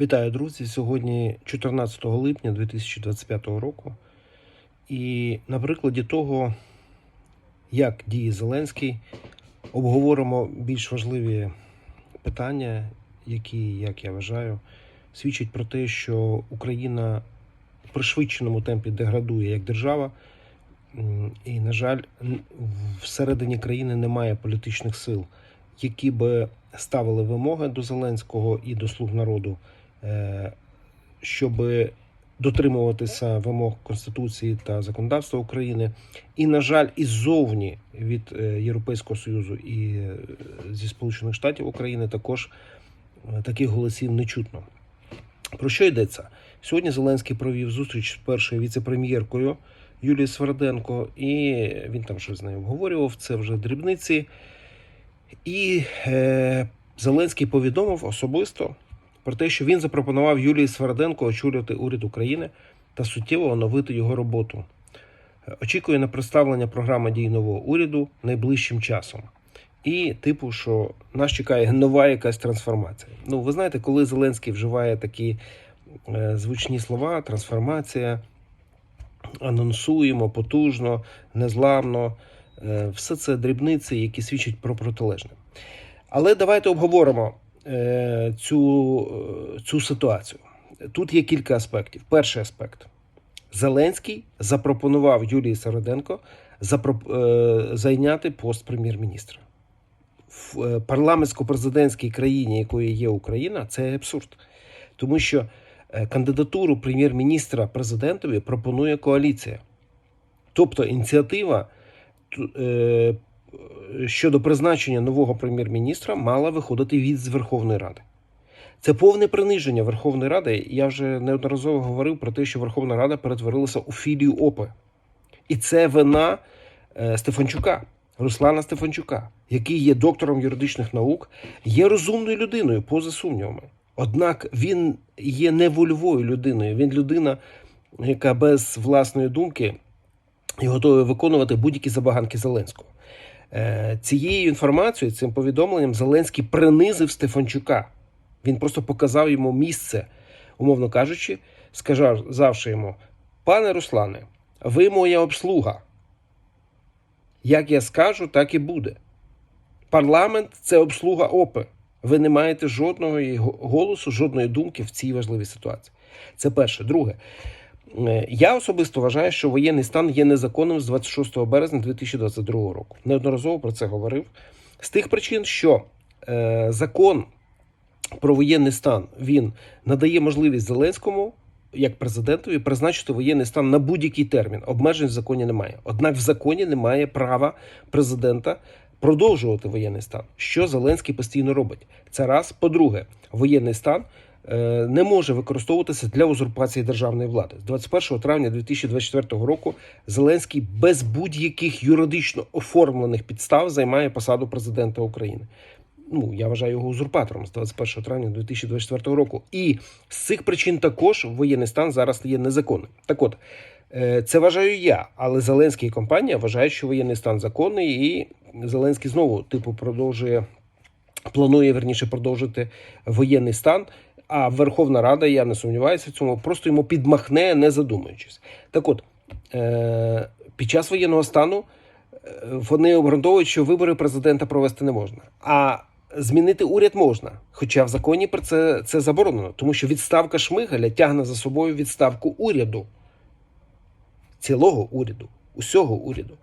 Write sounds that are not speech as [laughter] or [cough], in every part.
Вітаю, друзі! Сьогодні 14 липня 2025 року. І на прикладі того, як діє Зеленський, обговоримо більш важливі питання, які, як я вважаю, свідчать про те, що Україна в пришвидшеному темпі деградує як держава. І, на жаль, всередині країни немає політичних сил, які би ставили вимоги до Зеленського і до слуг народу, щоб дотримуватися вимог Конституції та законодавства України. І, на жаль, іззовні від е, Європейського Союзу і е, зі Сполучених Штатів України також е, таких голосів не чутно. Про що йдеться? Сьогодні Зеленський провів зустріч з першою віце-прем'єркою Юлією Сверденко, і він там щось з нею обговорював. Це вже дрібниці. І е, Зеленський повідомив особисто про те, що він запропонував Юлії Сверденко очолювати уряд України та суттєво оновити його роботу. Очікує на представлення програми дій нового уряду найближчим часом. І, типу, що нас чекає нова якась трансформація. Ну, ви знаєте, коли Зеленський вживає такі е, звучні слова, трансформація, анонсуємо потужно, незламно, е, все це дрібниці, які свідчать про протилежне. Але давайте обговоримо цю, е, цю ситуацію. Тут є кілька аспектів. Перший аспект. Зеленський запропонував Юлії Сароденко запро- е, зайняти пост прем'єр-міністра. В е, парламентсько-президентській країні, якою є Україна, це абсурд. Тому що е, кандидатуру прем'єр-міністра президентові пропонує коаліція. Тобто ініціатива е, щодо призначення нового прем'єр-міністра мала виходити від з Верховної Ради. Це повне приниження Верховної Ради. Я вже неодноразово говорив про те, що Верховна Рада перетворилася у філію ОПИ. І це вина е, Стефанчука, Руслана Стефанчука, який є доктором юридичних наук, є розумною людиною, поза сумнівами. Однак він є не вольовою людиною. Він людина, яка без власної думки і готовий виконувати будь-які забаганки Зеленського. Е, Цією інформацією, цим повідомленням, Зеленський принизив Стефанчука. Він просто показав йому місце, умовно кажучи, сказавши йому: пане Руслане, ви моя обслуга. Як я скажу, так і буде. Парламент це обслуга ОПИ. Ви не маєте жодного голосу, жодної думки в цій важливій ситуації. Це перше. Друге, я особисто вважаю, що воєнний стан є незаконним з 26 березня 2022 року. Неодноразово про це говорив. З тих причин, що е, закон про воєнний стан він надає можливість Зеленському. Як президентові призначити воєнний стан на будь-який термін обмежень в законі немає. Однак в законі немає права президента продовжувати воєнний стан, що Зеленський постійно робить. Це раз. По-друге, воєнний стан е, не може використовуватися для узурпації державної влади. З 21 травня 2024 року Зеленський без будь-яких юридично оформлених підстав займає посаду президента України. Ну, я вважаю його узурпатором з 21 травня 2024 року. І з цих причин також воєнний стан зараз є незаконним. Так от, е, це вважаю я, але Зеленський і компанія вважають, що воєнний стан законний, і Зеленський знову типу продовжує планує верніше продовжити воєнний стан. А Верховна Рада, я не сумніваюся в цьому, просто йому підмахне, не задумуючись. Так от, е- під час воєнного стану е, вони обґрунтовують, що вибори президента провести не можна. А змінити уряд можна. Хоча в законі про це, це заборонено, тому що відставка Шмигаля тягне за собою відставку уряду, цілого уряду, усього уряду.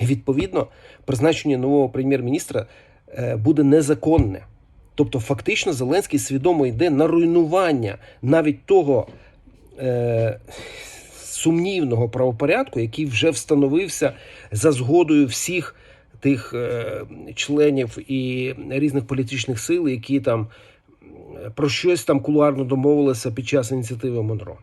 І відповідно, призначення нового прем'єр-міністра е, буде незаконне. Тобто, фактично, Зеленський свідомо йде на руйнування навіть того е, сумнівного правопорядку, який вже встановився за згодою всіх тих е, членів і різних політичних сил, які там про щось там кулуарно домовилися під час ініціативи Монро.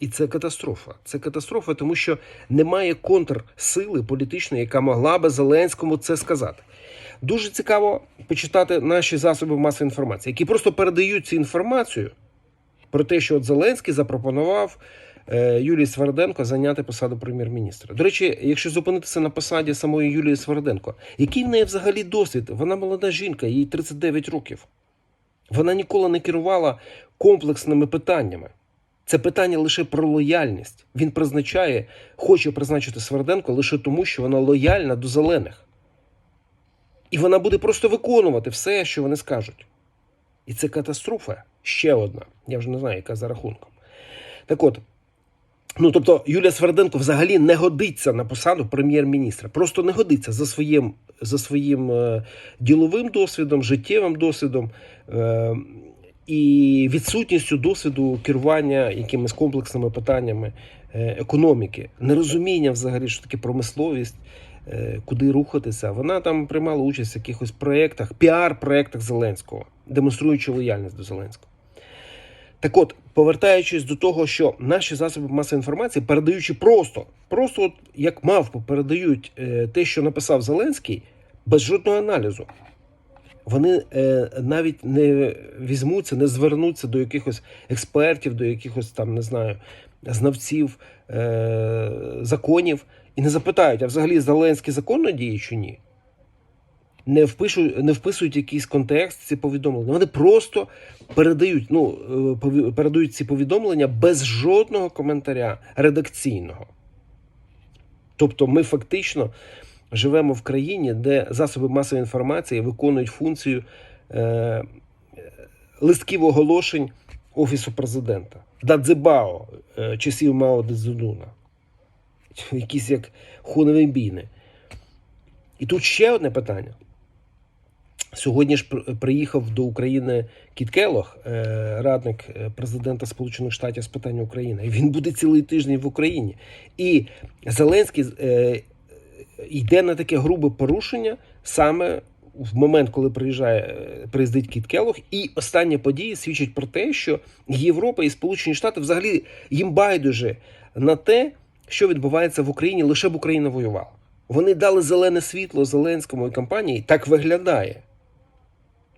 І це катастрофа. Це катастрофа, тому що немає контрсили політичної, яка могла би Зеленському це сказати. Дуже цікаво почитати наші засоби масової інформації, які просто передають цю інформацію про те, що от Зеленський запропонував е, Юлії Сверденко зайняти посаду прем'єр-міністра. До речі, якщо зупинитися на посаді самої Юлії Сверденко, який в неї взагалі досвід? Вона молода жінка, їй 39 років. Вона ніколи не керувала комплексними питаннями. Це питання лише про лояльність. Він призначає, хоче призначити Сверденко лише тому, що вона лояльна до зелених. І вона буде просто виконувати все, що вони скажуть. І це катастрофа ще одна. Я вже не знаю, яка за рахунком. Так от, ну тобто, Юлія Сверденко взагалі не годиться на посаду прем'єр-міністра. Просто не годиться за своїм, за своїм е, діловим досвідом, життєвим досвідом. Е, і відсутністю досвіду керування якимись комплексними питаннями е, економіки, нерозуміння взагалі, що таке промисловість, куди рухатися. Вона там приймала участь в якихось проєктах, піар-проєктах Зеленського, демонструючи лояльність до Зеленського. Так от, повертаючись до того, що наші засоби масової інформації, передаючи просто, просто от як мавпу, передають е, те, що написав Зеленський, без жодного аналізу. Вони е, навіть не візьмуться, не звернуться до якихось експертів, до якихось там, не знаю, знавців е, законів і не запитають, а взагалі Зеленський законно діє чи ні? Не впишуть, не вписують якийсь контекст ці повідомлення. Вони просто передають, ну, е, передають ці повідомлення без жодного коментаря редакційного. Тобто ми фактично живемо в країні, де засоби масової інформації виконують функцію е, листків оголошень Офісу президента. Дадзебао е, часів Мао Цзедуна. [laughs] Якісь як хунові біни. І тут ще одне питання. Сьогодні ж приїхав до України Кіт Келох, е, радник е, президента Сполучених Штатів з питань України. І він буде цілий тиждень в Україні. І Зеленський е, йде на таке грубе порушення саме в момент, коли приїжджає, приїздить Кіт Келох, і останні події свідчать про те, що Європа і Сполучені Штати взагалі їм байдуже на те, що відбувається в Україні, лише б Україна воювала. Вони дали зелене світло Зеленському і компанії. Так виглядає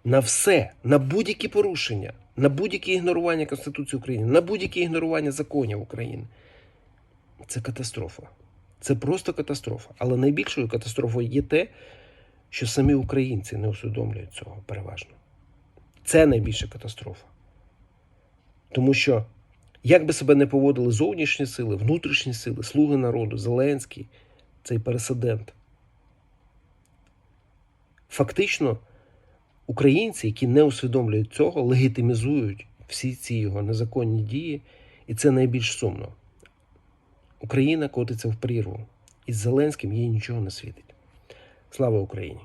на все, на будь-які порушення, на будь-яке ігнорування Конституції України, на будь-яке ігнорування законів України. Це катастрофа. Це просто катастрофа. Але найбільшою катастрофою є те, що самі українці не усвідомлюють цього переважно. Це найбільша катастрофа. Тому що, як би себе не поводили зовнішні сили, внутрішні сили, слуги народу, Зеленський, цей пересидент, фактично українці, які не усвідомлюють цього, легітимізують всі ці його незаконні дії, і це найбільш сумно. Україна котиться в прірву, і з Зеленським їй нічого не світить. Слава Україні!